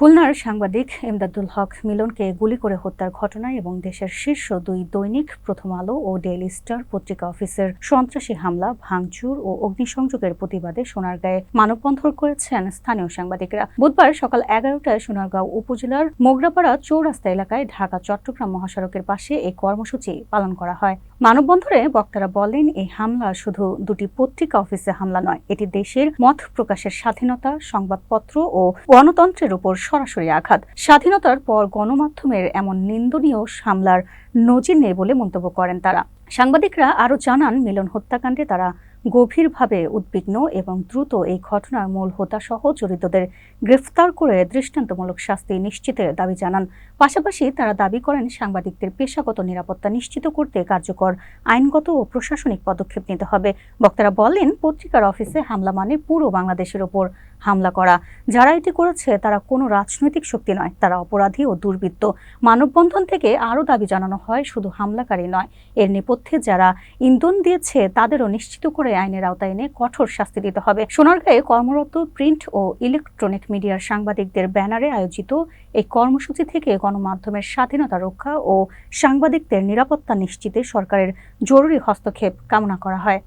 খুলনার সাংবাদিক এমদাদুল হক মিলনকে গুলি করে হত্যার ঘটনায় এবং দেশের শীর্ষ দুই দৈনিক প্রথম আলো ও ডেইলি স্টার পত্রিকা অফিসের সন্ত্রাসী হামলা, ভাঙচুর ও অগ্নিসংযোগের প্রতিবাদে সোনারগাঁয়ে মানববন্ধন করেছেন স্থানীয় সাংবাদিকরা। বুধবার সকাল এগারোটায় সোনারগাঁও উপজেলার মোগরাপাড়া চৌরাস্তা এলাকায় ঢাকা চট্টগ্রাম মহাসড়কের পাশে এই কর্মসূচি পালন করা হয়। মানববন্ধনে বক্তারা বলেন, এই হামলা শুধু দুটি পত্রিকা অফিসে হামলা নয়, এটি দেশের মত প্রকাশের স্বাধীনতা সংবাদপত্র ও গণতন্ত্রের উপর সরাসরি আঘাত। স্বাধীনতার পর গণমাধ্যমের এমন নিন্দনীয় হামলার নজির নেই বলে মন্তব্য করেন তারা। সাংবাদিকরা আরও জানান, মিলন হত্যাকাণ্ডে তারা গভীরভাবে উদ্বিগ্ন এবং দ্রুত এই ঘটনার মূল হোতাসহ জড়িতদের গ্রেফতার করে দৃষ্টান্তমূলক শাস্তি নিশ্চিতের দাবি জানান। পাশাপাশি তারা দাবি করেন, সাংবাদিকদের পেশাগত নিরাপত্তা নিশ্চিত করতে কার্যকর, আইনগত ও প্রশাসনিক পদক্ষেপ নিতে হবে। বক্তারা বলেন, পত্রিকার অফিসে হামলা মানে পুরো বাংলাদেশের ওপর হামলা করা। যারা এটি করেছে, তারা কোনো রাজনৈতিক শক্তি নয়, তারা অপরাধী ও দুর্বৃত্ত। মানববন্ধন থেকে আরও দাবি জানানো হয়, শুধু হামলাকারী নয়, এর নেপথ্যে যারা ইন্ধন দিয়েছে, তাদেরও নিশ্চিত করে আইনের আওতায় এনে কঠোর শাস্তি দিতে হবে। সোনারগাঁয়ে কর্মরত প্রিন্ট ও ইলেকট্রনিক মিডিয়ার সাংবাদিকদের ব্যানারে আয়োজিত এই কর্মসূচি থেকে গণমাধ্যমের স্বাধীনতা রক্ষা ও সাংবাদিকদের নিরাপত্তা নিশ্চিতে সরকারের জরুরি হস্তক্ষেপ কামনা করা হয়।